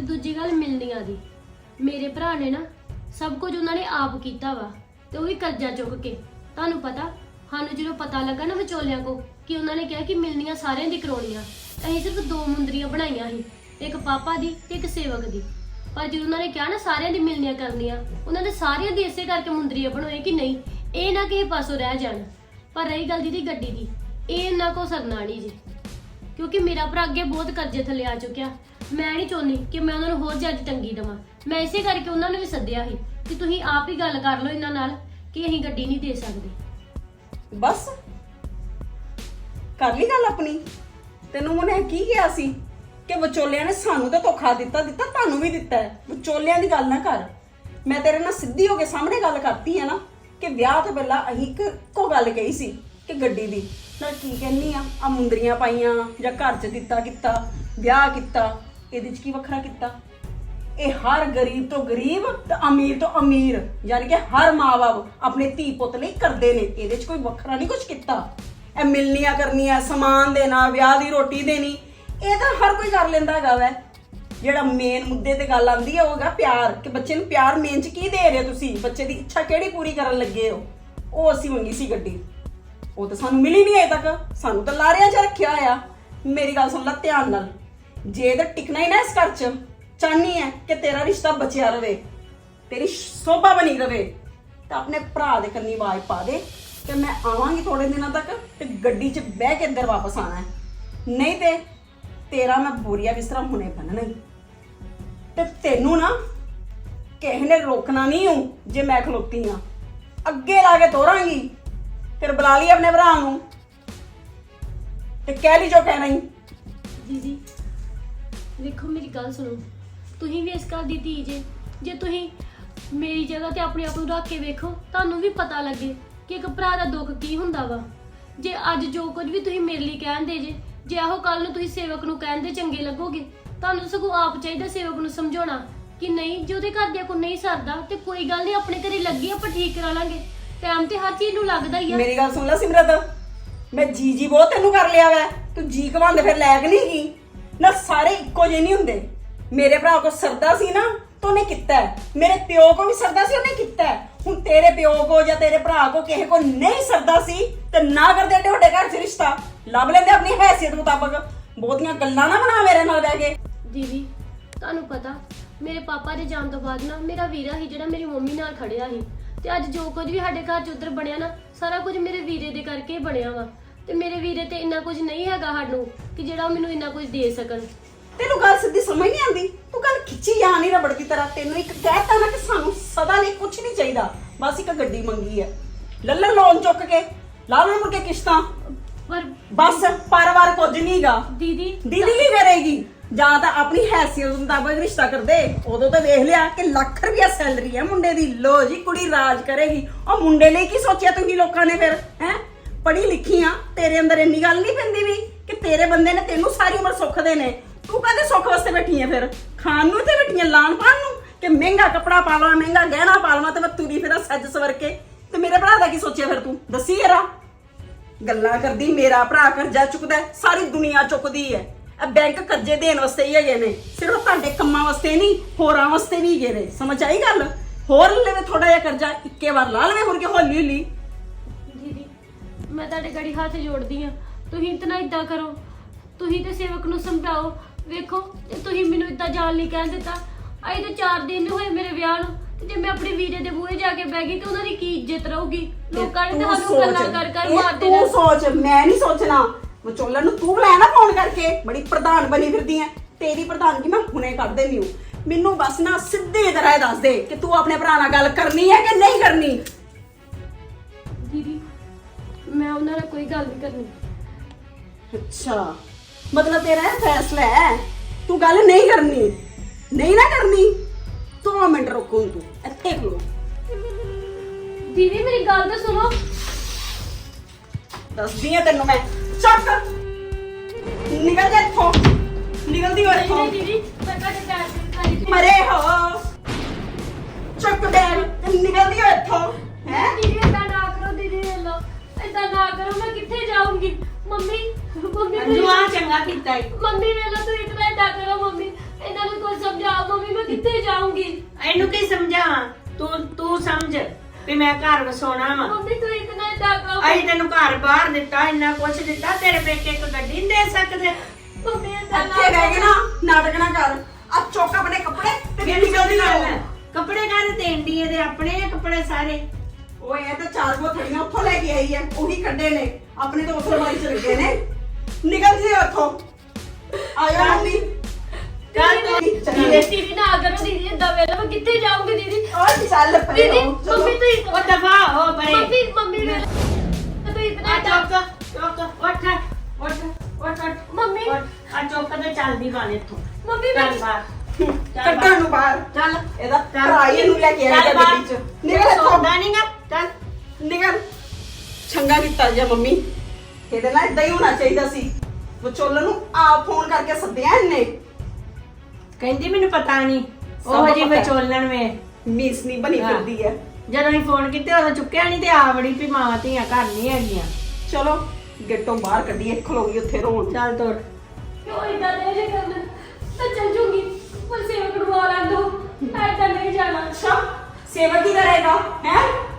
ਤੇ ਦੂਜੀ ਗੱਲ ਮਿਲਣੀਆਂ ਦੀ। ਮੇਰੇ ਭਰਾ ਨੇ ਨਾ ਸਭ ਕੁਝ ਉਹਨਾਂ ਨੇ ਆਪ ਕੀਤਾ ਵਾ ਤੇ ਉਹ ਵੀ ਕਰਜ਼ਾ ਚੁੱਕ ਕੇ। ਤੁਹਾਨੂੰ ਪਤਾ, ਸਾਨੂੰ ਜਦੋਂ ਪਤਾ ਲੱਗਾ ਨਾ ਵਿਚੋਲਿਆਂ ਕੋ ਕਿ ਉਹਨਾਂ ਨੇ ਕਿਹਾ ਕਿ ਮਿਲਣੀਆਂ ਸਾਰਿਆਂ ਦੀ ਕਰਾਉਣੀਆਂ, ਅਸੀਂ ਸਿਰਫ ਦੋ ਮੁੰਦਰੀਆਂ ਬਣਾਈਆਂ ਸੀ, ਇੱਕ ਪਾਪਾ ਦੀ ਤੇ ਇੱਕ ਸੇਵਕ ਦੀ। ਪਰ ਜਦੋਂ ਉਹਨਾਂ ਨੇ ਕਿਹਾ ਨਾ ਸਾਰਿਆਂ ਦੀ ਮਿਲਣੀਆਂ ਕਰਨੀਆਂ, ਉਹਨਾਂ ਨੇ ਸਾਰਿਆਂ ਦੀ ਇਸੇ ਕਰਕੇ ਮੁੰਦਰੀਆਂ ਬਣਵਾਏ ਕਿ ਨਹੀਂ, ਇਹ ਨਾ ਕਿਸੇ ਪਾਸੋਂ ਰਹਿ ਜਾਣ। ਪਰ ਰਹੀ ਗੱਲ ਦੀਦੀ ਗੱਡੀ ਦੀ, ਇਹ ਇਹਨਾਂ ਕੋ ਸਰਨਾ ਜੀ, ਕਿਉਂਕਿ ਮੇਰਾ ਭਰਾ ਅੱਗੇ ਬਹੁਤ ਕਰਜ਼ੇ ਥੱਲੇ ਆ ਚੁੱਕਿਆ। ਮੈਂ ਨਹੀਂ ਚਾਹੁੰਦੀ ਕਿ ਮੈਂ ਉਹਨਾਂ ਨੂੰ ਹੋਰ ਜ਼ਿਆਦਾ ਤੰਗੀ ਦੇਵਾਂ। ਮੈਂ ਇਸੇ ਕਰਕੇ ਉਹਨਾਂ ਨੂੰ ਵੀ ਸੱਦਿਆ ਸੀ ਕਿ ਤੁਸੀਂ ਆਪ ਹੀ ਗੱਲ ਕਰ ਲਓ ਇਹਨਾਂ ਨਾਲ ਕਿ ਅਸੀਂ ਗੱਡੀ ਨਹੀਂ ਦੇ ਸਕਦੇ। ਬਸ। ਕਰ ਲਈ ਗੱਲ ਆਪਣੀ। ਤੈਨੂੰ ਉਹਨੇ ਕੀ ਕਿਹਾ ਸੀ ਕਿ ਵਿਚੋਲਿਆਂ ਨੇ ਸਾਨੂੰ ਤਾਂ ਧੋਖਾ ਦਿੱਤਾ ਦਿੱਤਾ ਤੁਹਾਨੂੰ ਵੀ ਦਿੱਤਾ ਹੈ। ਵਿਚੋਲਿਆਂ ਦੀ ਗੱਲ ਨਾ ਕਰ। ਮੈਂ ਤੇਰੇ ਨਾਲ ਸਿੱਧੀ ਹੋ ਕੇ ਸਾਹਮਣੇ ਗੱਲ ਕਰਤੀ ਹੈ ਨਾ ਕਿ ਵਿਆਹ ਤੋਂ ਪਹਿਲਾਂ ਅਸੀਂ ਇੱਕ ਇੱਕੋ ਗੱਲ ਕਹੀ ਸੀ ਕਿ ਗੱਡੀ ਦੀ। ਨਾ ਕੀ ਕਹਿੰਨੀ ਆ ਆ ਮੁੰਦਰੀਆਂ ਪਾਈਆਂ ਜਾਂ ਘਰ 'ਚ ਦਿੱਤਾ ਕੀਤਾ ਵਿਆਹ ਕੀਤਾ। ਇਹਦੇ 'ਚ ਕੀ ਵੱਖਰਾ ਕੀਤਾ? ਇਹ ਹਰ ਗਰੀਬ ਤੋਂ ਗਰੀਬ ਤੇ ਅਮੀਰ ਤੋਂ ਅਮੀਰ, ਯਾਨੀ ਕਿ ਹਰ ਮਾਂ-ਬਾਪ ਆਪਣੇ ਧੀ ਪੁੱਤ ਲਈ ਕਰਦੇ ਨੇ। ਇਹਦੇ 'ਚ ਕੋਈ ਵੱਖਰਾ ਨਹੀਂ ਕੁਝ ਕੀਤਾ। ਇਹ ਮਿਲਨੀਆਂ ਕਰਨੀਆਂ, ਸਮਾਨ ਦੇਣਾ, ਵਿਆਹ ਦੀ ਰੋਟੀ ਦੇਣੀ, ਇਹ ਤਾਂ ਹਰ ਕੋਈ ਕਰ ਲੈਂਦਾ ਹੈਗਾ ਵੈ। ਜਿਹੜਾ ਮੇਨ ਮੁੱਦੇ ਤੇ ਗੱਲ ਆਉਂਦੀ ਹੈ ਉਹ ਹੈਗਾ ਪਿਆਰ। ਕਿ ਬੱਚੇ ਨੂੰ ਪਿਆਰ ਮੇਨ 'ਚ ਕੀ ਦੇ ਰਹੇ ਹੋ ਤੁਸੀਂ? ਬੱਚੇ ਦੀ ਇੱਛਾ ਕਿਹੜੀ ਪੂਰੀ ਕਰਨ ਲੱਗੇ ਹੋ? ਉਹ ਅਸੀਂ ਮੰਗੀ ਸੀ ਗੱਡੀ। ਉਹ ਤਾਂ ਸਾਨੂੰ ਮਿਲੀ ਨਹੀਂ ਅਜੇ ਤੱਕ। ਸਾਨੂੰ ਤਾਂ ਲਾਰਿਆਂ 'ਚ ਰੱਖਿਆ ਆ। ਮੇਰੀ ਗੱਲ ਸੁਣ ਲੈ ਧਿਆਨ ਨਾਲ। ਜੇ ਤਾਂ ਟਿਕਣਾ ਹੀ ਨਾ ਇਸ ਘਰ 'ਚ ਚਾਹਨੀ ਹੈ ਕਿ ਤੇਰਾ ਰਿਸ਼ਤਾ ਬਚਿਆ ਰਵੇ, ਤੇਰੀ ਸੋਭਾ ਬਣੀ ਰਵੇ, ਤਾਂ ਆਪਣੇ ਭਰਾ ਦੇ ਕੰਨੀ ਆਵਾਜ਼ ਪਾ ਦੇ ਕਿ ਮੈਂ ਆਵਾਂਗੀ ਥੋੜੇ ਦਿਨਾਂ ਤੱਕ ਤੇ ਗੱਡੀ 'ਚ ਬਹਿ ਕੇ ਅੰਦਰ ਵਾਪਸ ਆਣਾ ਹੈ ਨਹੀਂ ਤੇ ਤੇਰਾ ਮੈਂ ਬੋਰੀਆ ਬਿਸਤਰਾ ਹੁਣੇ ਬੰਨਣਾ ਹੀ ਤੇ ਤੈਨੂੰ ਨਾ ਕਿਸੇ ਨੇ ਰੋਕਣਾ ਨਹੀਂ ਹੂੰ ਜੇ ਮੈਂ ਖਲੋਤੀ ਆ। ਅੱਗੇ ਲਾ ਕੇ ਤੋਰਾਂਗੀ, ਫਿਰ ਬੁਲਾ ਲਈ ਆਪਣੇ ਭਰਾ ਨੂੰ। ਤੇ ਕਹਿ ਲਈ ਜੋ ਕਹਿਣਾ ਹੀ ਦੀਦੀ ਵੇਖੋ ਮੇਰੀ ਗੱਲ ਸੁਣੋ। ਤੁਸੀਂ ਵੀ ਇਸ ਘਰ ਦੀ ਧੀ ਜੇ। ਜੇ ਤੁਸੀਂ ਮੇਰੀ ਜਗ੍ਹਾ ਤੇ ਆਪਣੇ ਆਪ ਨੂੰ ਰੱਖ ਕੇ ਵੇਖੋ, ਤੁਹਾਨੂੰ ਵੀ ਪਤਾ ਲੱਗੇ ਕਿ ਇੱਕ ਭਰਾ ਦਾ ਦੁੱਖ ਕੀ ਹੁੰਦਾ ਵਾ। ਜੇ ਅੱਜ ਜੋ ਕੁਝ ਵੀ ਤੁਸੀਂ ਮੇਰੇ ਲਈ ਕਹਿੰਦੇ ਜੇ ਜੇ ਆਹੋ ਕੱਲ ਨੂੰ ਤੁਸੀਂ ਸੇਵਕ ਨੂੰ ਕਹਿੰਦੇ ਚੰਗੇ ਲੱਗੋਗੇ, ਤੁਹਾਨੂੰ ਸਗੋਂ ਆਪ ਚਾਹੀਦਾ ਸੇਵਕ ਨੂੰ ਸਮਝਾਉਣਾ ਕਿ ਨਹੀਂ, ਜੇ ਉਹਦੇ ਘਰਦਿਆਂ ਕੋ ਨਹੀਂ ਸਰਦਾ ਤੇ ਕੋਈ ਗੱਲ ਨਹੀਂ, ਆਪਣੇ ਘਰੇ ਲੱਗੀ ਆਪਾਂ ਠੀਕ ਕਰਾ ਲਾਂਗੇ। ਟਾਈਮ ਤੇ ਹਰ ਚੀਜ਼ ਨੂੰ ਲੱਗਦਾ ਹੀ ਆ। ਮੇਰੀ ਗੱਲ ਸੁਣ ਲੈ ਸਿਮਰਤ। ਮੈਂ ਜੀ ਜੀ ਬਹੁਤ ਤੈਨੂੰ ਕਰ ਲਿਆ ਵੈ। ਤੂੰ ਜੀ ਕਵਾਂਦੇ ਫਿਰ ਲੈਕ ਨਹੀਂ ਗਈ। ਨਾ ਸਾਰੇ ਇੱਕੋ ਜਿਹੇ ਨਹੀਂ ਹੁੰਦੇ। ਮੇਰੇ ਭਰਾ ਕੋ ਸਰਦਾ ਸੀ ਨਾ, ਤਾਂ ਉਹਨੇ ਕੀਤਾ ਹੈ। ਮੇਰੇ ਪਿਓ ਕੋ ਵੀ ਸਰਦਾ ਸੀ, ਉਹਨੇ ਕੀਤਾ ਹੈ। ਹੁਣ ਤੇਰੇ ਪਿਓ ਕੋ ਜਾਂ ਤੇਰੇ ਭਰਾ ਕੋ ਕਿਸੇ ਕੋ ਨਹੀਂ ਸਰਦਾ ਸੀ, ਤੇ ਨਾ ਕਰਦੇ ਤੁਹਾਡੇ ਘਰ 'ਚ ਰਿਸ਼ਤਾ। ਲੱਭ ਲੈਂਦੇ ਆਪਣੀ ਹੈਸੀਅਤ ਮੁਤਾਬਕ। ਬਹੁਤੀਆਂ ਗੱਲਾਂ ਨਾ ਬਣਾ ਮੇਰੇ ਨਾਲ ਬਹਿ ਕੇ। ਦੀਦੀ, ਤੁਹਾਨੂੰ ਪਤਾ, ਮੇਰੇ ਪਾਪਾ ਦੇ ਜਾਣ ਤੋਂ ਬਾਅਦ ਨਾ ਮੇਰਾ ਵੀਰਾ ਸੀ ਜਿਹੜਾ ਮੇਰੀ ਮੰਮੀ ਨਾਲ ਖੜਿਆ ਸੀ। ਤੇ ਅੱਜ ਜੋ ਕੁਝ ਵੀ ਸਾਡੇ ਘਰ 'ਚ ਉਧਰ ਬਣਿਆ ਨਾ, ਸਾਰਾ ਕੁਝ ਮੇਰੇ ਵੀਰੇ ਦੇ ਕਰਕੇ ਬਣਿਆ ਵਾ। ਤੇ ਮੇਰੇ ਵੀਰੇ ਤੇ ਇੰਨਾ ਕੁਝ ਨਹੀਂ ਹੈਗਾ ਸਾਨੂੰ ਕਿ ਜਿਹੜਾ ਉਹ ਮੈਨੂੰ ਇੰਨਾ ਕੁਝ ਦੇ ਸਕਣ। ਤੈਨੂੰ ਗੱਲ ਸਿੱਧੀ ਸਮਝ ਨਹੀਂ ਆਉਂਦੀ? ਤੂੰ ਗੱਲ ਖਿੱਚੀ ਜਾ ਨਹੀਂ ਰਬੜ ਦੀ ਤਰ੍ਹਾਂ? ਤੈਨੂੰ ਇੱਕ ਕਹਿਤਾ ਨਾ ਕਿ ਸਾਨੂੰ ਸਦਾ ਲਈ ਕੁਝ ਨਹੀਂ ਚਾਹੀਦਾ। ਬਸ ਇੱਕ ਗੱਡੀ ਮੰਗੀ ਹੈ। ਲੱਲਣ ਲੋਨ ਚੁੱਕ ਕੇ ਲਾ ਲਓ ਮੁੜ ਕੇ ਕਿਸ਼ਤਾਂ। ਪਰ ਬਸ ਪਰਿਵਾਰ ਕੁਝ ਨਹੀਂਗਾ। ਦੀਦੀ ਦੀਦੀ ਕੀ ਕਰੇਗੀ ਜਾਂ ਤਾਂ ਆਪਣੀ ਹੈਸੀਅਤ ਮੁਤਾਬਕ ਰਿਸ਼ਤਾ ਕਰਦੇ। ਉਦੋਂ ਤਾਂ ਵੇਖ ਲਿਆ ਕਿ ਲੱਖ ਰੁਪਿਆ ਸੈਲਰੀ ਹੈ ਮੁੰਡੇ ਦੀ। ਲੋ ਜੀ ਕੁੜੀ ਰਾਜ ਕਰੇਗੀ। ਉਹ ਮੁੰਡੇ ਲਈ ਕੀ ਸੋਚਿਆ ਤੁਸੀਂ ਲੋਕਾਂ ਨੇ ਫਿਰ ਹੈ? ਪੜ੍ਹੀ ਲਿਖੀ ਆ ਤੇਰੇ ਅੰਦਰ ਇੰਨੀ ਗੱਲ ਨਹੀਂ ਪੈਂਦੀ ਵੀ ਕਿ ਤੇਰੇ ਬੰਦੇ ਨੇ ਤੈਨੂੰ ਸਾਰੀ ਉਮਰ ਸੁੱਖ ਦੇ ਨੇ ਤੂੰ ਕਦੇ ਸੁੱਖ ਵਾਸਤੇ ਬੈਠੀ ਹੈ ਫਿਰ? ਖਾਣ ਨੂੰ ਤੇ ਬੈਠੀ ਹੈ ਲਾਣ ਪਾਣ ਨੂੰ? ਕਿ ਮਹਿੰਗਾ ਕੱਪੜਾ ਪਾ ਲਵਾਂ ਮਹਿੰਗਾ ਗਹਿਣਾ ਪਾ ਲਵਾਂ ਤੇ ਮੈਂ ਤੁਰੀ ਫਿਰਾਂ ਸੱਜ ਸਵਰ ਕੇ। ਤੇ ਮੇਰੇ ਭਰਾ ਦਾ ਕੀ ਸੋਚਿਆ ਫਿਰ ਤੂੰ? ਦੱਸੀ ਯਾਰਾ ਗੱਲਾਂ ਕਰਦੀ ਮੇਰਾ ਭਰਾ ਕਰਜ਼ਾ ਚੁੱਕਦਾ ਹੈ, ਸਾਰੀ ਦੁਨੀਆ ਚੁੱਕਦੀ ਹੈ। ਇਹ ਬੈਂਕ ਕਰਜ਼ੇ ਦੇਣ ਵਾਸਤੇ ਹੀ ਹੈਗੇ ਨੇ। ਸਿਰਫ ਤੁਹਾਡੇ ਕੰਮਾਂ ਵਾਸਤੇ ਨਹੀਂ ਹੋਰਾਂ ਵਾਸਤੇ ਵੀ ਹੈਗੇ ਨੇ। ਸਮਝ ਆਈ ਗੱਲ? ਹੋਰ ਲੈਵੇ ਥੋੜਾ ਜਿਹਾ ਕਰਜ਼ਾ ਇੱਕੇ ਵਾਰ ਲਾ ਲਵੇ ਹੋਰ ਕੇ ਹੌਲੀ ਹੌਲੀ ਮੈਂ ਤੁਹਾਡੇ ਗੜੀ ਹੱਥ ਜੋੜਦੀ ਆ ਤੁਸੀਂ ਇਤਨਾ ਇਦਾਂ ਕਰੋ। ਤੁਸੀਂ ਤੇ ਸੇਵਕ ਨੂੰ ਸਮਝਾਓ। ਵੇਖੋ ਜੇ ਤੁਸੀਂ ਮੈਨੂੰ ਇਦਾਂ ਜਾਣ ਲਈ ਕਹਿ ਦਿੱਤਾ ਅਜੇ ਤਾਂ 4 ਦਿਨ ਹੋਏ ਮੇਰੇ ਵਿਆਹ ਨੂੰ ਤੇ ਜੇ ਮੈਂ ਆਪਣੇ ਵੀਰੇ ਦੇ ਬੂਹੇ ਜਾ ਕੇ ਬਹਿ ਗਈ ਤੇ ਉਹਨਾਂ ਦੀ ਕੀ ਇੱਜ਼ਤ ਰਹੂਗੀ? ਲੋਕਾਂ ਨੇ ਤੂੰ ਸੋਚ, ਗੱਲਾਂ ਕਰ ਕਰ ਮਾਰ ਦੇਣਾ। ਤੂੰ ਸੋਚ ਮੈਂ ਨਹੀਂ ਸੋਚਣਾ। ਵਿਚੋਲਣ ਨੂੰ ਤੂੰ ਲੈ ਨਾ ਫੋਨ ਕਰਕੇ। ਬੜੀ ਪ੍ਰਧਾਨ ਬਣੀ ਫਿਰਦੀ ਐ। ਤੇਰੀ ਪ੍ਰਧਾਨਗੀ ਮੈਂ ਹੁਣੇ ਕੱਢ ਦੇਣੀ ਹੂੰ ਮੈਨੂੰ ਬਸ ਨਾ ਸਿੱਧੇ ਤਰ੍ਹਾਂ ਦੱਸ ਦੇ ਕਿ ਤੂੰ ਆਪਣੇ ਭਰਾ ਨਾਲ ਗੱਲ ਕਰਨੀ ਹੈ ਕਿ ਨਹੀਂ ਕਰਨੀ? ਮੈਂ ਉਹਨਾਂ ਨਾਲ ਕੋਈ ਗੱਲ ਨਹੀਂ ਕਰਨੀ। ਅੱਛਾ। ਮਤਲਬ ਤੇਰਾ ਇਹ ਫੈਸਲਾ ਹੈ ਤੂੰ ਗੱਲ ਨਹੀਂ ਕਰਨੀ। ਨਹੀਂ ਨਾ ਕਰਨੀ। ਦੋ ਮਿੰਟ ਰੁਕੋ ਤੂੰ ਇੱਥੇ ਖਲੋ। ਦੀਦੀ ਮੇਰੀ ਗੱਲ ਤਾਂ ਸੁਣੋ। ਦੱਸਦੀ ਆ ਤੈਨੂੰ ਮੈਂ। ਚੱਕ। ਨਿਕਲ ਜਾ ਇੱਥੋਂ। ਨਿਕਲਦੀ ਹੋ ਇੱਥੋਂ। ਨਹੀਂ ਦੀਦੀ ਮਰੇ ਹੋ। ਚੱਕ ਤੇ ਨਿਕਲਦੀ ਹੋ ਇੱਥੋਂ। ਹੈ? ਦੀਦੀ ਏਦਾਂ ਨਾ ਕਰੋ ਮੈਂ ਕਿੱਥੇ ਜਾਊਂਗੀ? ਮੰਮੀ ਮੰਮੀ ਅੰਜੂ ਆ ਚੰਗਾ ਕੀਤਾ ਈ। ਮੰਮੀ ਵੇਲੋ ਤੂੰ ਇਤਨਾ ਏਦਾਂ ਕਰੋ ਮੰਮੀ। ਇਹਨਾਂ ਨੂੰ ਕੋਈ ਸਮਝਾ ਮੰਮੀ ਮੈਂ ਕਿੱਥੇ ਜਾਊਂਗੀ? ਇਹਨੂੰ ਕੀ ਸਮਝਾਵਾਂ? ਤੂੰ ਤੂੰ ਸਮਝ ਵੀ ਮੈਂ ਘਰ ਵਸਾਉਣਾ ਵਾ। ਮੰਮੀ ਤੂੰ ਇਤਨਾ ਡਾਕਾ ਅਸੀਂ ਤੈਨੂੰ ਘਰ ਬਾਹਰ ਦਿੱਤਾ ਇੰਨਾ ਕੁਛ ਦਿੱਤਾ ਤੇਰੇ ਪੇਕੇ ਇੱਕ ਗੱਡੀ ਨੀ ਦੇ ਸਕਦੇ। ਮੰਮੀ ਏਦਾਂ ਨਾ ਇੱਥੇ ਬਹਿ ਕੇ ਨਾ ਨਾਟਕ ਨਾ ਕਰ। ਆ ਚੁੱਕ ਆਪਣੇ ਕੱਪੜੇ ਤੇ ਨਿਕਲ ਦੀ ਕੱਪੜੇ ਕਾਹਦੇ ਦੇਣ ਦੀ? ਇਹਦੇ ਆਪਣੇ ਆ ਕੱਪੜੇ ਸਾਰੇ? ਓਏ ਇਹ ਤਾਂ ਚਾਰ ਬੋਤੜੀਆਂ ਉੱਥੋਂ ਲੈ ਕੇ ਆਈ ਹੈ ਉਹੀ ਕੱਢੇ ਨੇ। ਆਪਣੇ ਤੋਂ ਉੱਥੋਂ ਮਾਰੀ ਚ ਲੱਗੇ ਨੇ। ਨਿਕਲ ਜੀ ਉੱਥੋਂ। ਆਇਆ ਮੰਮੀ। ਚੱਲ ਤੂੰ ਦੀਦੀ ਦੀਦੀ ਨਾ ਕਰੋ ਦੀਦੀ ਏਦਾਂ ਵੇਲੇ ਮੈਂ ਕਿੱਥੇ ਜਾਊਂਗੀ ਦੀਦੀ? ਓਏ ਚੱਲ ਪਰੇ ਦੀਦੀ ਹੋ, ਚਲੋ। ਮੰਮੀ ਤੂੰ ਉਹ ਇਤਨਾ ਦਫਾ ਹੋ ਬਰੇ ਮੰਮੀ ਮੰਮੀ ਵੇਲੇ ਤੂੰ ਇਤਨਾ ਆ ਚੁੱਕ ਚੁੱਕ ਉੱਠ ਉੱਠ ਉੱਠ ਉੱਠ। ਮੰਮੀ। ਉੱਠ। ਆ ਚੁੱਕ ਤੇ ਚੱਲਦੀ ਬਾਲੇ ਇੱਥੋਂ। ਮੰਮੀ ਚੱਲ ਮੈਂ ਬਾਹਰ। ਚੱਲ ਕੱਢਣ ਨੂੰ ਬਾਹਰ। ਚੱਲ। ਇਹਦਾ ਚੱਲ। ਭਰਾ ਹੀ ਇਹਨੂੰ ਲੈ ਕੇ ਆਇਆ ਚੱਲ ਗੱਡੀ ਚ। ਨਿਕਲ ਇੱਥੋਂ। ਸੌਂਦਾ ਨਹੀਂਗਾ ਚੱਲ ਨਿਕਲ। ਚੰਗਾ ਕੀਤਾ ਜੀ ਮੰਮੀ। ਇਹਦੇ ਨਾਲ ਇਦਾਂ ਹੀ ਹੋਣਾ ਚਾਹੀਦਾ ਸੀ। ਵਿਚੋਲਨ ਨੂੰ ਆਪ ਫੋਨ ਕਰਕੇ ਸੱਦਿਆ ਇਹਨੇ। ਕਹਿੰਦੀ ਮੈਨੂੰ ਪਤਾ ਨਹੀਂ ਸਭ ਉਹ ਜੀ ਪਤਾ। ਵਿਚੋਲਣ ਵੇ। ਮੀਸ ਨਹੀਂ ਬਣੀ ਹਾਂ। ਫਿਰਦੀ ਹੈ ਜਦੋਂ ਅਸੀਂ ਫੋਨ ਕੀਤੇ ਉਦੋਂ ਚੁੱਕਿਆ ਨਹੀਂ ਤੇ ਆ ਬੜੀ ਵੀ ਮਾਂ ਧੀਆਂ ਘਰ ਨਹੀਂ ਹੈਗੀਆਂ। ਚਲੋ ਗੇਟੋਂ ਬਾਹਰ ਕੱਢੀਏ ਖਲੋਗੀ ਉੱਥੇ ਰੋਣ ਚੱਲ ਤੋਰ। ਕਿਉਂ ਇਦਾਂ ਦੇ ਜੇ ਕਰਨ? ਮੈਂ ਚੱਲ ਜੂਗੀ। ਪਰ ਸੇਵਕ ਨੂੰ ਆ ਲੈਣ ਦੋ। ਮੈਂ ਨਹੀਂ ਜਾਣਾ। ਅੱਛਾ ਸੇਵਕ ਕੀ ਕਰੇਗਾ ਹੈ?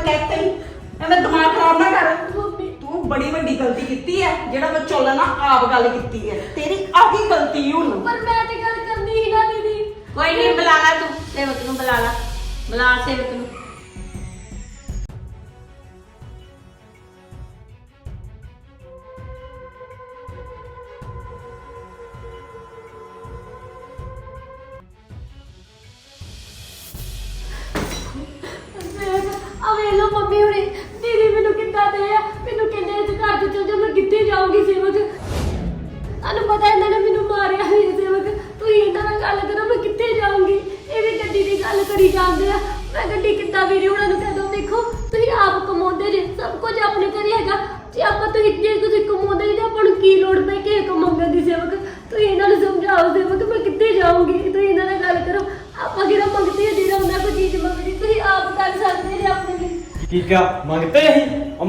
ਮੈਂ ਕਹਿਤਾ ਹੀ ਐਵੇਂ ਦਿਮਾਗ ਖਰਾਬ ਨਾ ਕਰ। ਤੂੰ ਬੜੀ ਵੱਡੀ ਗਲਤੀ ਕੀਤੀ ਹੈ ਜਿਹੜਾ ਵਿਚੋਲਨ ਨਾਲ ਆਪ ਗੱਲ ਕੀਤੀ ਹੈ। ਤੇਰੀ ਆਹੀ ਗਲਤੀ ਹੁਣ। ਪਰ ਮੈਂ ਤੇ ਗੱਲ ਕਰਨੀ ਹੀ ਨਾ ਦੀਦੀ। ਕੋਈ ਨਹੀਂ ਬੁਲਾ ਲਾ ਤੂੰ। ਸੇਵਕ ਨੂੰ ਬੁਲਾ ਲਾ। ਬੁਲਾ ਸੇਵਕ ਨੂੰ।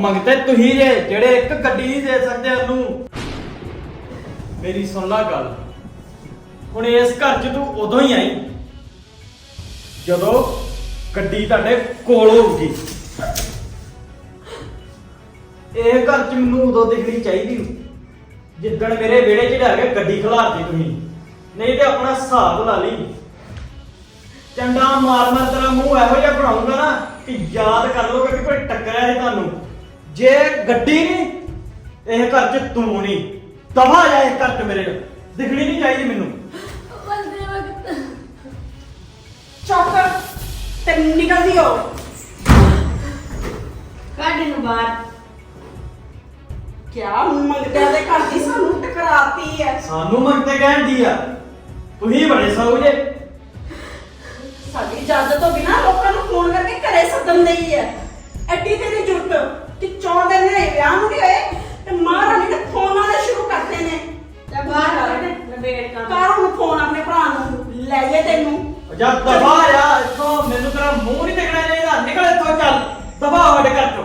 ਮੰਗਤੇ ਤੁਸੀਂ ਜੇ, ਜਿਹੜੇ ਇੱਕ ਗੱਡੀ ਨਹੀਂ ਦੇ ਸਕਦੇ ਉਹਨੂੰ। ਮੇਰੀ ਸੁਣ ਲੈ ਗੱਲ। ਹੁਣ ਇਸ ਘਰ 'ਚ ਤੂੰ ਉਦੋਂ ਹੀ ਆਈ, ਜਦੋਂ ਗੱਡੀ ਤੁਹਾਡੇ ਕੋਲ ਹੋਊਗੀ। ਇਹ ਘਰ 'ਚ ਮੈਨੂੰ ਉਦੋਂ ਦਿਖਣੀ ਚਾਹੀਦੀ ਜਿੱਦਣ ਮੇਰੇ ਵਿਹੜੇ 'ਚ ਲਿਆ ਕੇ ਗੱਡੀ ਖਲਾਰਤੀ ਤੁਸੀਂ। ਨਹੀਂ ਤੇ ਆਪਣਾ ਹਿਸਾਬ ਲਾ ਲਈ। ਚੰਡਾ ਮਾਰ ਮਾਰ ਤੇਰਾ ਮੂੰਹ ਇਹੋ ਜਿਹਾ ਬਣਾਉਂਗਾ ਨਾ ਕਿ ਯਾਦ ਕਰ ਲੋਗੇ ਕਿ ਕੋਈ ਟੱਕਰਿਆ ਸੀ ਤੁਹਾਨੂੰ। ਜੇ ਗੱਡੀ ਨਹੀਂ ਇਹ ਘਰ 'ਚ ਤੂੰ ਨਹੀਂ। ਦਫਾ ਜਾ ਇਹ ਘਰ 'ਚ ਮੇਰੇ ਦਿਖਣੀ ਨਹੀਂ ਚਾਹੀਦੀ ਮੈਨੂੰ। ਬਸ ਸੇਵਕ ਚੁੱਪ ਤੇ ਨਿਕਲਦੀ ਹੋ ਕੱਢ ਨੂੰ ਬਾਹਰ। ਕਿਆ ਮੰਗਦਿਆਂ ਦੇ ਘਰ ਦੀ ਸਾਨੂੰ ਟਕਰਾਤੀ ਹੈ ਸਾਨੂੰ ਮੰਗਤੇ ਕਹਿੰਦੀ ਆ। ਤੁਸੀਂ ਬੜੇ ਸੌ ਜੇ। ਸਾਡੀ ਇਜਾਜ਼ਤ ਤੋਂ ਬਿਨਾ ਲੋਕਾਂ ਨੂੰ ਫੋਨ ਕਰਕੇ ਘਰੇ ਸੱਦਣ ਦੇਈ ਹੈ ਐਡੀ ਤੇਰੀ ਜੁਰਤ ਕਿ ਚੌਂ ਦਿਨ ਨੇ ਵਿਆਹ ਨੂੰ ਨਹੀਂ ਹੋਏ ਤੇ ਮਹਾਰਾਣੀ ਨੇ ਫੋਨ ਆਉਣੇ ਸ਼ੁਰੂ ਕਰਤੇ ਨੇ। ਤੇ ਬਾਹਰ ਕੰਮ। ਕਰ ਹੁਣ ਫੋਨ ਆਪਣੇ ਭਰਾ ਨੂੰ ਲੈ ਜੇ ਤੈਨੂੰ? ਜਦ ਦਫਾ ਆ ਇੱਥੋਂ ਮੈਨੂੰ ਤੇਰਾ ਮੂੰਹ ਨਹੀਂ ਦਿਖਣਾ ਚਾਹੀਦਾ। ਨਿਕਲ ਇੱਥੋਂ ਚੱਲ ਦਫਾ ਸਾਡੇ ਘਰ 'ਚੋਂ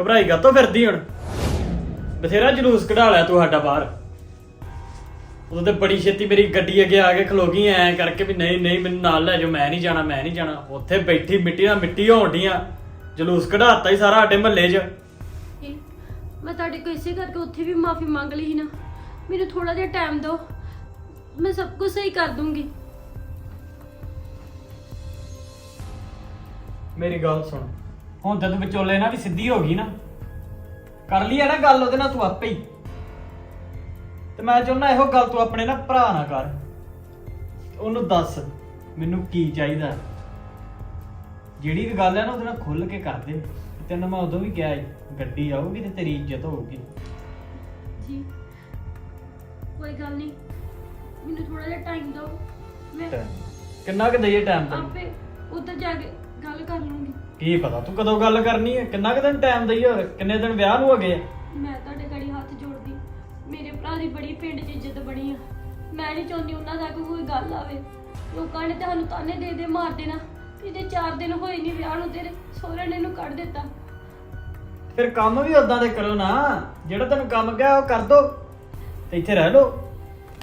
ਘਬਰਾਈ ਗਾ ਤੋਂ ਫਿਰਦੀ ਹੁਣ? ਬਥੇਰਾ ਜਲੂਸ ਕਢਾ ਲਿਆ ਤੂੰ ਸਾਡਾ ਬਾਹਰ। ਉਦੋਂ ਤੇ ਬੜੀ ਛੇਤੀ ਮੇਰੀ ਗੱਡੀ ਅੱਗੇ ਆ ਕੇ ਖਲੋ ਗਈ ਐ ਕਰਕੇ ਵੀ ਨਹੀਂ ਨਹੀਂ ਮੈਨੂੰ ਨਾਲ ਲੈ ਜਾਓ ਮੈਂ ਨਹੀਂ ਜਾਣਾ ਮੈਂ ਨਹੀਂ ਜਾਣਾ। ਉੱਥੇ ਬੈਠੀ ਮਿੱਟੀ ਨਾਲ ਮਿੱਟੀ ਹੋਣ ਡੀਆਂ ਜਲੂਸ ਕਢਾਤਾ ਹੀ ਸਾਰਾ ਸਾਡੇ ਮਹੱਲੇ 'ਚ। ਇਹ ਮੈਂ ਤੁਹਾਡੇ ਕੋਲ ਇਸੇ ਕਰਕੇ ਉੱਥੇ ਵੀ ਮਾਫੀ ਮੰਗ ਲਈ ਸੀ ਨਾ। ਮੈਨੂੰ ਥੋੜਾ ਜਿਹਾ ਟਾਈਮ ਦਿਓ। ਮੈਂ ਸਭ ਕੁਝ ਸਹੀ ਕਰ ਦੂੰਗੀ। ਮੇਰੀ ਗੱਲ ਸੁਣ। ਹੁਣ ਤੂੰ ਵਿਚੋਲੇ ਨਾਲ ਵੀ ਸਿੱਧੀ ਹੋ ਗਈ ਨਾ ਕਰ ਲਈ ਹੈ ਨਾ ਗੱਲ ਉਹਦੇ ਨਾਲ ਤੂੰ ਆਪੇ ਹੀ। ਤੇ ਮੈਂ ਚਾਹੁੰਦਾ ਇਹੋ ਗੱਲ ਤੂੰ ਆਪਣੇ ਨਾ ਭਰਾ ਨਾਲ ਕਰ। ਉਹਨੂੰ ਦੱਸ ਮੈਨੂੰ ਕੀ ਚਾਹੀਦਾ? ਜਿਹੜੀ ਵੀ ਗੱਲ ਹੈ ਨਾ ਉਹਦੇ ਨਾਲ ਖੁੱਲ ਕੇ ਕਰ ਦੇ। ਤੈਨੂੰ ਮੈਂ ਉਦੋਂ ਵੀ ਕਿਹਾ ਸੀ, ਗੱਡੀ ਆਊਗੀ ਤੇ ਤੇਰੀ ਇੱਜ਼ਤ ਹੋਊਗੀ। ਜੀ ਕੋਈ ਗੱਲ ਨਹੀਂ। ਮੈਨੂੰ ਥੋੜਾ ਜਿਹਾ ਟਾਈਮ ਦਿਓ। ਮੈਂ ਕਿੰਨਾ ਕੁ ਦਈਏ ਟਾਈਮ ਤੈਨੂੰ? ਆਪੇ ਉੱਧਰ ਜਾ ਕੇ ਗੱਲ ਕਰ ਲੂੰਗੀ। ਕੀ ਪਤਾ ਤੂੰ ਕਦੋਂ ਗੱਲ ਕਰਨੀ ਹੈ? ਕਿੰਨਾ ਕੁ ਦਿਨ ਟਾਈਮ ਦਈਏ ਹੋਰ? ਕਿੰਨੇ ਦਿਨ ਵਿਆਹ ਨੂੰ ਹੋ ਗਏ ਆ? ਮੈਂ ਤੁਹਾਡੇ ਗੜੀ ਹੱਥ ਜੋੜਦੀ। ਮੇਰੇ ਭਰਾ ਦੀ ਬੜੀ ਪਿੰਡ 'ਚ ਇੱਜ਼ਤ ਬਣੀ ਆ। ਮੈਂ ਨਹੀਂ ਚਾਹੁੰਦੀ ਉਹਨਾਂ ਤੱਕ ਕੋਈ ਗੱਲ ਆਵੇ। ਲੋਕਾਂ ਨੇ ਤੁਹਾਨੂੰ ਤਾਨੇ ਦੇ ਦੇ ਮਾਰ ਦੇਣਾ। ਇਹਦੇ 4 ਦਿਨ ਹੋਏ ਨਹੀਂ ਵਿਆਹ ਨੂੰ ਤੇਰੇ ਸਹੁਰੇ ਨੇ ਇਹਨੂੰ ਕੱਢ ਦਿੱਤਾ। ਫਿਰ ਕੰਮ ਵੀ ਉਦਾਂ ਦੇ ਕਰੋ ਨਾ। ਜਿਹੜਾ ਤੈਨੂੰ ਕੰਮ ਕਿਹਾ ਉਹ ਕਰ ਦੋ। ਤੇ ਇੱਥੇ ਰਹਿ ਲੋ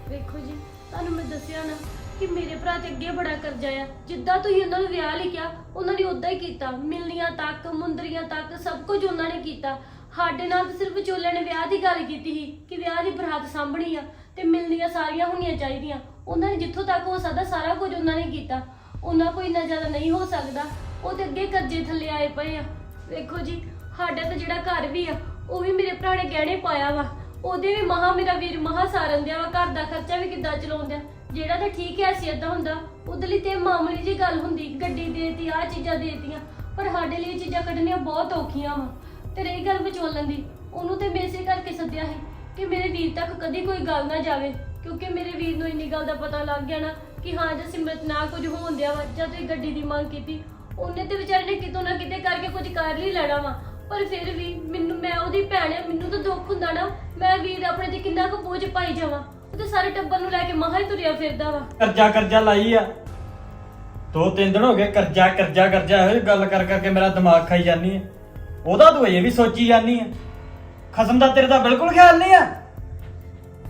ਵੇਖੋ ਜੀ ਤੁਹਾਨੂੰ ਮੈਂ ਦੱਸਿਆ ਨਾ। ਕਿ ਮੇਰੇ ਭਰਾ ਤੇ ਅੱਗੇ ਬੜਾ ਕਰਜ਼ਾ ਆ। ਜਿੱਦਾਂ ਤੁਸੀਂ ਉਹਨਾਂ ਨੂੰ ਵਿਆਹ ਲਿਖਿਆ, ਉਹਨਾਂ ਨੇ ਉਦਾਂ ਹੀ ਕੀਤਾ। ਮਿਲਨੀਆਂ ਤੱਕ, ਮੁੰਦਰੀਆਂ ਤੱਕ, ਸਭ ਕੁਝ ਉਹਨਾਂ ਨੇ ਕੀਤਾ। ਸਾਡੇ ਨਾਲ ਤਾਂ ਸਿਰਫ ਚੋਲੇ ਨੇ ਵਿਆਹ ਦੀ ਗੱਲ ਕੀਤੀ ਸੀ ਕਿ ਵਿਆਹ ਦੀ ਬਰਾਤ ਸਾਂਭਣੀ ਆ ਤੇ ਮਿਲਨੀਆਂ ਸਾਰੀਆਂ ਹੋਣੀਆਂ ਚਾਹੀਦੀਆਂ। ਉਹਨਾਂ ਨੇ ਜਿੱਥੋਂ ਤੱਕ ਹੋ ਸਕਦਾ ਸਾਰਾ ਕੁਝ ਉਹਨਾਂ ਨੇ ਕੀਤਾ। ਉਹਨਾਂ ਕੋਈ ਇੰਨਾ ਜ਼ਿਆਦਾ ਨਹੀਂ ਹੋ ਸਕਦਾ। ਉਹ ਤੇ ਅੱਗੇ ਕਰਜ਼ੇ ਥੱਲੇ ਆਏ ਪਏ ਆ। ਵੇਖੋ ਜੀ, ਸਾਡਾ ਤਾਂ ਜਿਹੜਾ ਘਰ ਵੀ ਆ, ਉਹ ਵੀ ਮੇਰੇ ਭਰਾ ਨੇ ਗਹਿਣੇ ਪਾਇਆ ਵਾ। ਉਹਦੇ ਵੀ ਮਹਾ ਮੇਰਾ ਵੀਰ ਮਹਾ ਸਾਰਨ ਦਿਆ ਵਾ। ਘਰ ਦਾ ਖਰਚਾ ਵੀ ਕਿੱਦਾਂ ਚਲਾਉਂਦਿਆ ਜਿਹੜਾ ਤਾਂ ਠੀਕ ਹੈ ਸੀ ਏਦਾਂ ਹੁੰਦਾ। ਉਹਦੇ ਲਈ ਤੇ ਮਾਮੂਲੀ ਜੀ ਗੱਲ ਹੁੰਦੀ, ਗੱਡੀ ਦੇਤੀ ਆ ਚੀਜ਼ਾਂ ਦੇਤੀਆਂ। ਪਰ ਸਾਡੇ ਲਈ ਇਹ ਚੀਜ਼ਾਂ ਕੱਢਣੀਆਂ ਬਹੁਤ ਔਖੀਆਂ ਵਾ। ਤੇ ਰਹੀ ਗੱਲ ਵਿਚੋਲਣ ਦੀ, ਉਹਨੂੰ ਤੇ ਮੈਂ ਕਰਕੇ ਸੱਦਿਆ ਸੀ ਕਿ ਮੇਰੇ ਵੀਰ ਤੱਕ ਕਦੀ ਕੋਈ ਗੱਲ ਨਾ ਜਾਵੇ, ਕਿਉਂਕਿ ਮੇਰੇ ਵੀਰ ਨੂੰ ਇੰਨੀ ਗੱਲ ਦਾ ਪਤਾ ਲੱਗ ਗਿਆ ਨਾ ਕਿ ਹਾਂ, ਜੇ ਸਿਮਰਤ ਨਾ ਕੁਝ ਹੋਣ ਦਿਆ ਵਾ, ਜਾਂ ਤੁਸੀਂ ਗੱਡੀ ਦੀ ਮੰਗ ਕੀਤੀ, ਉਹਨੇ ਤੇ ਵਿਚਾਰੇ ਨੇ ਕਿਤੋਂ ਨਾ ਕਿਤੇ ਕਰਕੇ ਕੁਝ ਕਰ ਲਈ ਲੈਣਾ ਵਾ। ਪਰ ਫਿਰ ਵੀ ਮੈਨੂੰ, ਮੈਂ ਉਹਦੀ ਭੈਣ ਆ, ਮੈਨੂੰ ਤਾਂ ਦੁੱਖ ਹੁੰਦਾ ਨਾ, ਮੈਂ ਵੀਰ ਆਪਣੇ ਤੇ ਕਿੰਨਾ ਕੁ ਬੋਝ ਪਾਈ ਜਾਵਾਂ। ਤੇ ਸਾਰੇ ਟੱਬਰ ਨੂੰ ਲੈ ਕੇ ਮਹਾ ਹੀ ਤੁਰਿਆ ਫਿਰਦਾ ਵਾ। ਕਰਜ਼ਾ ਕਰਜ਼ਾ ਲਾਈ ਆ। ਦੋ ਤਿੰਨ ਦਿਨ ਹੋ ਗਏ ਕਰਜ਼ਾ ਕਰਜ਼ਾ ਕਰਜ਼ਾ ਇਹੋ ਜਿਹੀ ਗੱਲ ਕਰ ਕਰਕੇ ਮੇਰਾ ਦਿਮਾਗ ਖਾਈ ਜਾਨੀ ਹੈ ਉਹਦਾ ਤੂੰ ਇਹ ਵੀ ਸੋਚੀ ਜਾਨੀ ਹੈ ਖਸਮ ਦਾ ਤੇਰੇ ਦਾ ਬਿਲਕੁਲ ਖਿਆਲ ਨਹੀਂ ਆ।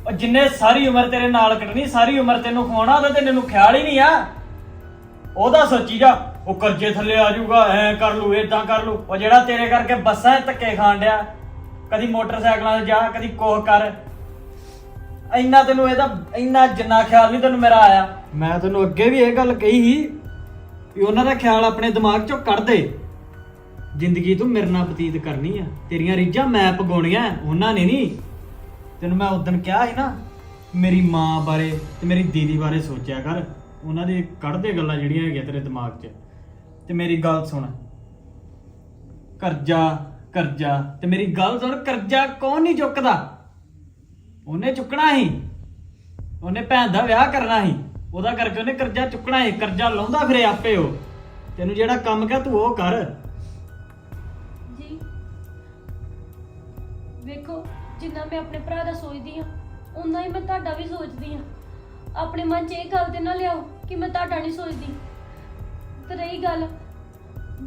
ਉਹ ਜਿੰਨੇ ਸਾਰੀ ਉਮਰ ਤੇਰੇ ਨਾਲ ਕੱਟਣੀ ਸਾਰੀ ਉਮਰ ਤੈਨੂੰ ਖਵਾਉਣਾ, ਉਹਦਾ ਤੇ ਤੈਨੂੰ ਖਿਆਲ ਹੀ ਨਹੀਂ ਆ। ਉਹਦਾ ਸੋਚੀ ਜਾ, ਉਹ ਕਰਜ਼ੇ ਥੱਲੇ ਆ ਜਾਊਗਾ, ਐ ਕਰ ਲੂ ਏਦਾਂ ਕਰ ਲੂ ਉਹ ਜਿਹੜਾ ਤੇਰੇ ਕਰਕੇ ਬੱਸਾਂ 'ਚ ਧੱਕੇ ਖਾਣ ਡਿਆ, ਕਦੀ ਮੋਟਰਸਾਈਕਲਾਂ 'ਤੇ ਜਾ, ਕਦੀ ਕੋਹ ਕਰ। ਇੰਨਾ ਤੈਨੂੰ ਇਹਦਾ ਇੰਨਾ ਜਿੰਨਾ ਖਿਆਲ ਨਹੀਂ ਤੈਨੂੰ ਮੇਰਾ ਆਇਆ। ਮੈਂ ਤੈਨੂੰ ਅੱਗੇ ਵੀ ਇਹ ਗੱਲ ਕਹੀ ਸੀ ਵੀ ਉਹਨਾਂ ਦਾ ਖਿਆਲ ਆਪਣੇ ਦਿਮਾਗ 'ਚੋਂ ਕੱਢ ਦੇ। ਜ਼ਿੰਦਗੀ ਤੂੰ ਮੇਰੇ ਨਾਲ ਬਤੀਤ ਕਰਨੀ ਆ। ਤੇਰੀਆਂ ਰੀਝਾਂ ਮੈਂ ਪਗਾਉਣੀਆਂ ਉਹਨਾਂ ਨੇ ਨਹੀਂ। ਤੈਨੂੰ ਮੈਂ ਉਦੋਂ ਕਿਹਾ ਸੀ ਨਾ, ਮੇਰੀ ਮਾਂ ਬਾਰੇ ਤੇ ਮੇਰੀ ਦੀਦੀ ਬਾਰੇ ਸੋਚਿਆ ਕਰ। ਉਹਨਾਂ ਦੇ ਕੱਢਦੇ ਗੱਲਾਂ ਜਿਹੜੀਆਂ ਹੈਗੀਆਂ ਤੇਰੇ ਦਿਮਾਗ 'ਚ। ਤੇ ਮੇਰੀ ਗੱਲ ਸੁਣ। ਕਰਜ਼ਾ ਕਰਜ਼ਾ, ਤੇ ਮੇਰੀ ਗੱਲ ਸੁਣ, ਕਰਜ਼ਾ ਕੌਣ ਨਹੀਂ ਚੁੱਕਦਾ? ਉਹਨੇ ਚੁੱਕਣਾ ਸੀ। ਉਹਨੇ ਭੈਣ ਦਾ ਵਿਆਹ ਕਰਨਾ ਸੀ। ਉਹਦਾ ਕਰਕੇ ਉਹਨੇ ਕਰਜ਼ਾ ਚੁੱਕਣਾ ਸੀ। ਕਰਜ਼ਾ ਲਾਉਂਦਾ ਫਿਰੇ ਆਪੇ ਉਹ। ਤੈਨੂੰ ਜਿਹੜਾ ਕੰਮ ਕਿਹਾ ਤੂੰ ਉਹ ਕਰ। ਜੀ। ਵੇਖੋ, ਜਿੰਨਾ ਮੈਂ ਆਪਣੇ ਭਰਾ ਦਾ ਸੋਚਦੀ ਆ ਉਨਾ ਹੀ ਮੈਂ ਤੁਹਾਡਾ ਵੀ ਸੋਚਦੀ ਹਾਂ। ਆਪਣੇ ਮਨ 'ਚ ਇਹ ਗੱਲ ਤੇ ਨਾ ਲਿਆਓ ਕਿ ਮੈਂ ਤੁਹਾਡਾ ਨਹੀਂ ਸੋਚਦੀ। ਤੇ ਰਹੀ ਗੱਲ,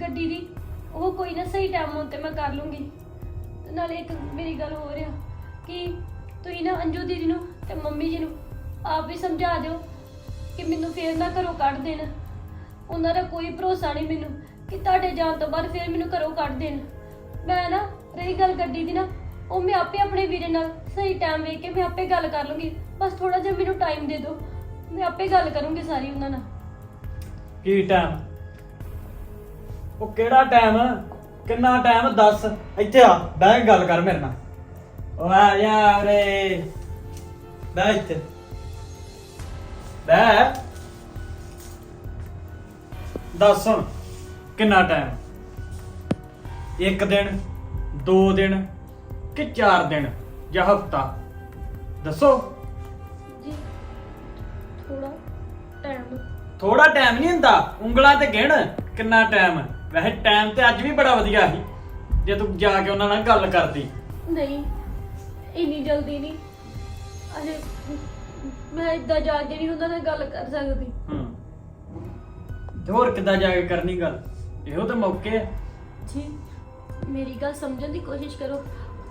ਗੱਡੀ ਦੀ, ਉਹ ਕੋਈ ਨਾ ਸਹੀ ਟਾਈਮ ਹੋਣ ਤੇ ਮੈਂ ਕਰ ਲੂੰਗੀ। ਤੇ ਨਾਲੇ ਇੱਕ ਮੇਰੀ ਗੱਲ ਹੋ ਰਿਹਾ ਕਿ ਤੁਸੀਂ ਨਾ ਅੰਜੂ ਦੀਦੀ ਨੂੰ ਤੇ ਮੰਮੀ ਜੀ ਨੂੰ ਆਪ ਵੀ ਸਮਝਾ ਦਿਓ ਕਿ ਮੈਨੂੰ ਫੇਰ ਨਾ ਘਰੋਂ ਕੱਢ ਦੇਣ। ਉਹਨਾਂ ਦਾ ਕੋਈ ਭਰੋਸਾ ਨਹੀਂ ਮੈਨੂੰ ਕਿ ਤੁਹਾਡੇ ਜਾਣ ਤੋਂ ਬਾਅਦ ਫੇਰ ਮੈਨੂੰ ਘਰੋਂ ਕੱਢ ਦੇਣ। ਮੈਂ ਨਾ ਰਹੀ ਗੱਲ ਗੱਡੀ ਦੀ ਨਾ, ਉਹ ਮੈਂ ਆਪੇ ਆਪਣੇ ਵੀਰੇ ਨਾਲ ਸਹੀ ਟਾਈਮ ਵੇਖ ਕੇ ਮੈਂ ਆਪੇ ਗੱਲ ਕਰ ਲੂੰਗੀ। ਬਸ ਥੋੜਾ ਜਿਹਾ ਮੈਨੂੰ ਟਾਈਮ ਦੇ ਦਿਓ। ਮੈਂ ਆਪੇ ਗੱਲ ਕਰੂੰਗੀ ਸਾਰੀ ਉਹਨਾਂ ਨਾਲ। ਕੀ ਟਾਈਮ ਉਹ ਕਿਹੜਾ ਟਾਈਮ ਕਿੰਨਾ ਟਾਈਮ ਦੱਸ। ਇੱਥੇ ਆ, ਬਹਿ ਕੇ ਗੱਲ ਕਰ ਮੇਰੇ ਨਾਲ। ਯਾਰ ਰੇ ਬਹਿ ਇੱਥੇ ਬਹਿ ਦੱਸ ਹੁਣ ਕਿੰਨਾ ਟਾਈਮ ਇੱਕ ਦਿਨ ਦੋ ਦਿਨ ਕਿ ਚਾਰ ਦਿਨ ਜਾਂ ਹਫਤਾ? ਦੱਸੋ। ਜੀ ਥੋੜਾ ਟਾਈਮ ਥੋੜਾ ਟਾਈਮ ਨਹੀਂ ਹੁੰਦਾ। ਉਂਗਲਾਂ ਤੇ ਗਿਣ ਕਿੰਨਾ ਟਾਈਮ ਵੈਸੇ ਟਾਈਮ ਤੇ ਅੱਜ ਵੀ ਬੜਾ ਵਧੀਆ ਸੀ ਜੇ ਤੂੰ ਜਾ ਕੇ ਉਹਨਾਂ ਨਾਲ ਗੱਲ ਕਰਦੀ। ਨਹੀਂ ਇੰਨੀ ਜਲਦੀ ਨਹੀਂ। ਅਜੇ ਮੈਂ ਇਦਾਂ ਜਾ ਕੇ ਨਹੀਂ ਉਹਨਾਂ ਨਾਲ ਗੱਲ ਕਰ ਸਕਦੀ। ਹੂੰ। ਤੇ ਹੋਰ ਕਿੱਦਾਂ ਜਾ ਕੇ ਕਰਨੀ ਗੱਲ? ਇਹੋ ਤਾਂ ਮੌਕੇ ਆ। ਜੀ ਮੇਰੀ ਗੱਲ ਸਮਝਣ ਦੀ ਕੋਸ਼ਿਸ਼ ਕਰੋ।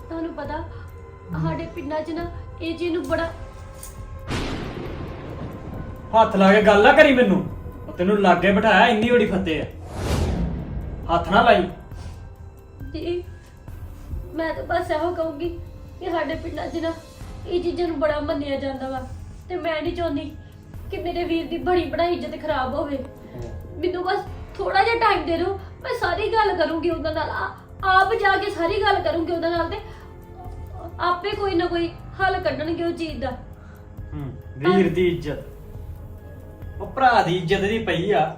ਤੁਹਾਨੂੰ ਪਤਾ ਸਾਡੇ ਪਿੰਡਾਂ 'ਚ ਨਾ ਇਹ ਚੀਜ਼ ਨੂੰ ਬੜਾ ਹੱਥ ਲਾ ਕੇ ਗੱਲ ਨਾ ਕਰੀ ਮੈਨੂੰ। ਉਹ ਤੈਨੂੰ ਲਾਗੇ ਬਿਠਾਇਆ ਇੰਨੀ ਵੱਡੀ ਫੱਤੇ ਆ। ਹੱਥ ਨਾ ਲਾਈ। ਜੀ ਮੈਂ ਤਾਂ ਬਸ ਇਹੋ ਕਹੂੰਗੀ ਕਿ ਸਾਡੇ ਪਿੰਡਾਂ 'ਚ ਨਾ ਇਹ ਚੀਜ਼ਾਂ ਨੂੰ ਬੜਾ ਮੰਨਿਆ ਜਾਂਦਾ ਵਾ। ਤੇ ਮੈਂ ਨਹੀਂ ਚਾਹੁੰਦੀ ਕਿ ਮੇਰੇ ਵੀਰ ਦੀ ਬੜੀ ਬੜਾ ਇੱਜ਼ਤ ਖਰਾਬ ਹੋਵੇ। ਮੈਨੂੰ ਬਸ ਥੋੜਾ ਜਿਹਾ ਟਾਈਮ ਦੇ ਦਿਓ, ਮੈਂ ਸਾਰੀ ਗੱਲ ਕਰੂੰਗੀ ਉਹਨਾਂ ਨਾਲ। ਆ- ਆਪ ਜਾ ਕੇ ਸਾਰੀ ਗੱਲ ਕਰੂੰਗੀ ਉਹਨਾਂ ਨਾਲ ਤੇ ਆਪੇ ਕੋਈ ਨਾ ਕੋਈ ਹੱਲ ਕੱਢਣਗੇ ਉਹ ਚੀਜ਼ ਦਾ। ਹੂੰ, ਵੀਰ ਦੀ ਇੱਜ਼ਤ। ਉਹ ਭਰਾ ਦੀ ਇੱਜ਼ਤ ਦੀ ਪਈ ਆ।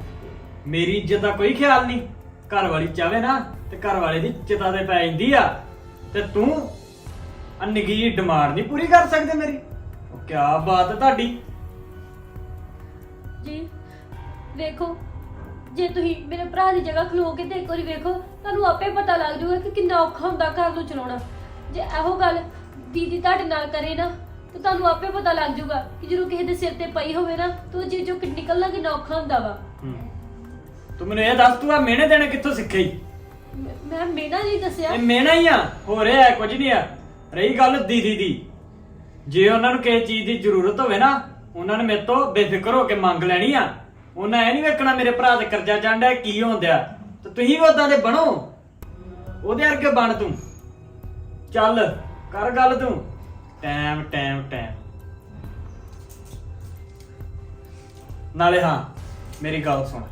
ਮੇਰੀ ਇੱਜ਼ਤ ਦਾ ਕੋਈ ਖਿਆਲ ਨਹੀਂ। ਘਰ ਵਾਲੀ ਚਾਵੇ ਨਾ, ਤੇ ਘਰ ਵਾਲੇ ਦੀ ਚਿਤਾ ਤੇ ਪੈ ਜਾਂਦੀ ਆ। ਤੇ ਤੂੰ ਆ ਨਿੱਕੀ ਡਿਮਾਂਡ ਨਹੀਂ ਪੂਰੀ ਕਰ ਸਕਦੇ ਮੇਰੀ? ਉਹ ਕੀ ਬਾਤ ਹੈ ਤੁਹਾਡੀ। ਜੀ ਵੇਖੋ ਜੇ ਤੁਸੀਂ ਮੇਰੇ ਭਰਾ ਦੀ ਜਗ੍ਹਾ ਖਲੋ ਕੇ ਤੇ ਇੱਕ ਵਾਰੀ ਵੇਖੋ ਤੁਹਾਨੂੰ ਆਪੇ ਪਤਾ ਲੱਗ ਜਾਊਗਾ ਕਿ ਕਿੰਨਾ ਔਖਾ ਹੁੰਦਾ ਘਰ ਨੂੰ ਚਲਾਉਣਾ। ਜੇ ਇਹੋ ਗੱਲ ਦੀਦੀ ਤੁਹਾਡੇ ਨਾਲ ਕਰੇ ਨਾ ਤੇ ਤੁਹਾਨੂੰ ਆਪੇ ਪਤਾ ਲੱਗ ਜਾਊਗਾ ਕਿ ਜਦੋਂ ਕਿਸੇ ਦੇ ਸਿਰ ਤੇ ਪਈ ਹੋਵੇ ਨਾ ਤਾਂ ਉਹ ਚੋਂ ਕਿ ਨਿਕਲਣਾ ਕਿੰਨਾ ਔਖਾ ਹੁੰਦਾ ਵਾ। ਹੂੰ। ਤੂੰ ਮੈਨੂੰ ਇਹ ਦੱਸ ਤੂੰ ਆ ਮਿਹਣੇ ਦੇਣੇ ਕਿੱਥੋਂ ਸਿੱਖੇ ਈ? ਮੈਂ- ਮੈਂ ਮੇਨਾ ਜੀ ਦੱਸਿਆ। ਇਹ ਮਿਹਣਾ ਹੀ ਆ ਹੋ ਰਿਹਾ ਕੁਝ ਨਹੀਂ ਆ। ਰਹੀ ਗੱਲ ਦੀਦੀ ਦੀ। ਜੇ ਉਹਨਾਂ ਨੂੰ ਕਿਸੇ ਚੀਜ਼ ਦੀ ਜ਼ਰੂਰਤ ਹੋਵੇ ਨਾ, ਉਹਨਾਂ ਨੇ ਮੇਰੇ ਤੋਂ ਬੇਫਿਕਰ ਹੋ ਕੇ ਮੰਗ ਲੈਣੀ ਆ। ਉਹਨਾਂ ਇਹ ਨਹੀਂ ਵੇਖਣਾ ਮੇਰੇ ਭਰਾ ਤੇ ਕਰਜ਼ਾ ਚੰਡਾ ਕੀ ਹੁੰਦਿਆ ਤੇ ਤੁਸੀਂ ਵੀ ਉਦਾਂ ਦੇ ਬਣੋ। ਉਹਦੇ ਵਰਗੇ ਬਣ ਤੂੰ। ਚੱਲ, ਕਰ ਗੱਲ ਤੂੰ। Time time time. ਨਾਲੇ ਹਾਂ, ਮੇਰੀ ਗੱਲ ਸੁਣ।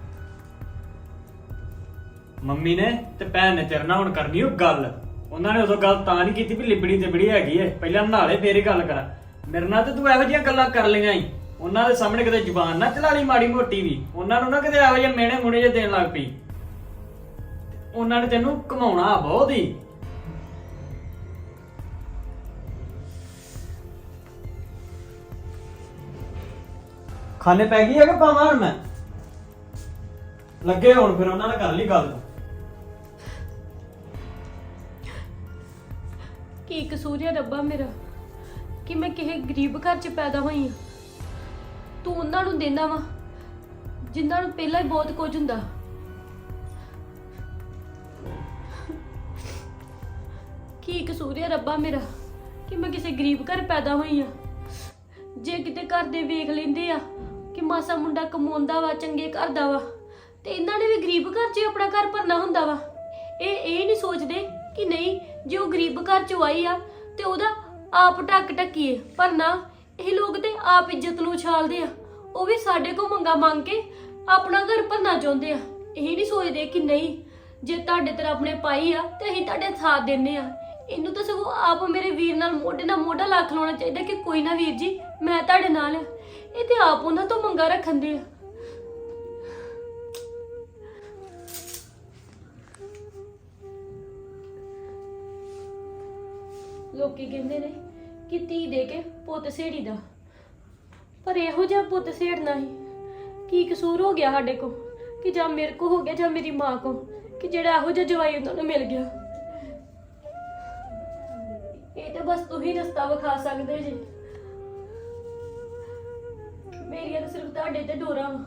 ਮੰਮੀ ਨੇ ਤੇ ਭੈਣ ਨੇ ਤੇਰੇ ਨਾਲ ਹੁਣ ਕਰਨੀ ਉਹ ਗੱਲ। ਉਹਨਾਂ ਨੇ ਉਦੋਂ ਗੱਲ ਤਾਂ ਨਹੀਂ ਕੀਤੀ ਵੀ ਲਿਬੜੀ ਤੇ ਬੜੀ ਹੈਗੀ ਐ ਪਹਿਲਾਂ ਨਾਲੇ ਫੇਰ ਹੀ ਗੱਲ ਕਰਾਂ। ਮੇਰੇ ਨਾਲ ਤੇ ਤੂੰ ਇਹੋ ਜਿਹੀਆਂ ਗੱਲਾਂ ਕਰ ਲਈਆਂ ਈ। ਉਹਨਾਂ ਦੇ ਸਾਹਮਣੇ ਕਿਤੇ ਜ਼ੁਬਾਨ ਨਾ ਚਲਾ ਲਈ ਮਾੜੀ ਮੋਟੀ ਵੀ। ਉਹਨਾਂ ਨੂੰ ਨਾ ਕਿਤੇ ਇਹੋ ਜਿਹੇ ਮੇਣੇ ਮੁਣੇ ਜਿਹੇ ਦੇਣ ਲੱਗ ਪਈ। ਉਹਨਾਂ ਨੇ ਤੈਨੂੰ ਕਮਾਉਣਾ ਬਹੁਤ ਹੀ ਖਾਣੇ ਪੈ ਗਈ ਹੈ ਕਿ ਪਾਵਾਂ ਹੁਣ ਮੈਂ? ਲੱਗੇ ਹੁਣ ਫਿਰ ਉਹਨਾਂ ਨਾਲ ਕਰ ਲਈ ਗੱਲ। ਕੀ ਕਸੂਰ ਹੈ ਰੱਬਾ ਮੇਰਾ? ਕਿ ਮੈਂ ਕਿਸੇ ਗਰੀਬ ਘਰ 'ਚ ਪੈਦਾ ਹੋਈ ਹਾਂ ਤੂੰ ਉਹਨਾਂ ਨੂੰ ਦੇਣਾ ਵਾ, ਜਿਨ੍ਹਾਂ ਨੂੰ ਪਹਿਲਾਂ ਹੀ ਬਹੁਤ ਕੁਝ ਹੁੰਦਾ। ਕੀ ਕਸੂਰ ਹੈ ਰੱਬਾ ਮੇਰਾ ਕਿ ਮੈਂ ਕਿਸੇ ਗਰੀਬ ਘਰ ਪੈਦਾ ਹੋਈ ਹਾਂ ਜੇ ਕਿਤੇ ਘਰ ਦੇ ਵੇਖ ਲੈਂਦੇ ਆ ਕਿ ਮਾਸਾ ਮੁੰਡਾ ਕਮਾਉਂਦਾ ਵਾ, ਚੰਗੇ ਘਰ ਦਾ ਵਾ, ਤੇ ਇਹਨਾਂ ਨੇ ਵੀ ਗਰੀਬ ਘਰ 'ਚ ਹੀ ਆਪਣਾ ਘਰ ਭਰਨਾ ਹੁੰਦਾ ਵਾ। ਇਹ ਇਹ ਨਹੀਂ ਸੋਚਦੇ ਕਿ ਨਹੀਂ ਜੇ ਉਹ ਗਰੀਬ ਘਰ 'ਚੋਂ ਆਈ ਆ, ਤੇ ਉਹਦਾ ਆਪ ਢੱਕ ਢੱਕੀਏ ਪਰ ਨਾ, ਇਹ ਲੋਕ ਤੇ ਆਪ ਇੱਜ਼ਤ ਨੂੰ ਉਛਾਲਦੇ ਆ। ਉਹ ਵੀ ਸਾਡੇ ਕੋਲ ਮੰਗਾ ਮੰਗ ਕੇ ਆਪਣਾ ਘਰ ਭਰਨਾ ਚਾਹੁੰਦੇ ਆ। ਇਹ ਨਹੀਂ ਸੋਚਦੇ ਕਿ ਨਹੀਂ, ਜੇ ਤੁਹਾਡੇ ਤਰ੍ਹਾਂ ਆਪਣੇ ਪਾਈ ਆ, ਤੇ ਅਸੀਂ ਤੁਹਾਡੇ ਸਾਥ ਦਿੰਨੇ ਆ। ਇਹਨੂੰ ਤਾਂ ਸਗੋਂ ਆਪ ਮੇਰੇ ਵੀਰ ਨਾਲ ਮੋਢੇ ਨਾਲ ਮੋਢਾ ਲਾ ਖਲਾਉਣਾ ਚਾਹੀਦਾ ਕਿ ਕੋਈ ਨਾ ਵੀਰ ਜੀ, ਮੈਂ ਤੁਹਾਡੇ ਨਾਲ ਆ। ਇਹ ਤੇ ਆਪ ਉਹਨਾਂ ਤੋਂ ਮੰਗਾ ਰੱਖੰਦੇ ਆ। ਲੋਕੀ ਕਹਿੰਦੇ ਨੇ ਕਿ ਧੀ ਦੇ ਕੇ ਪੁੱਤ ਸੇੜੀ ਦਾ। ਪਰ ਇਹੋ ਜਿਹਾ ਪੁੱਤ ਸੇੜਨਾ ਹੀ ਕੀ ਕਸੂਰ ਹੋ ਗਿਆ ਸਾਡੇ ਕੋ ਕਿ ਜਾਂ ਮੇਰੇ ਕੋ ਹੋ ਗਿਆ ਜਾਂ ਮੇਰੀ ਮਾਂ ਕੋ ਕਿ ਜਿਹੜਾ ਇਹੋ ਜਿਹਾ ਜਵਾਈ ਉਹਨਾਂ ਨੂੰ ਮਿਲ ਗਿਆ? ਇਹ ਤਾਂ ਬਸ ਤੁਸੀਂ ਰਸਤਾ ਵਿਖਾ ਸਕਦੇ ਜੀ। ਮੇਰੀਆਂ ਤਾਂ ਸਿਰਫ ਤੁਹਾਡੇ ਤੇ ਡੋਰਾਂ ਵਾਂ।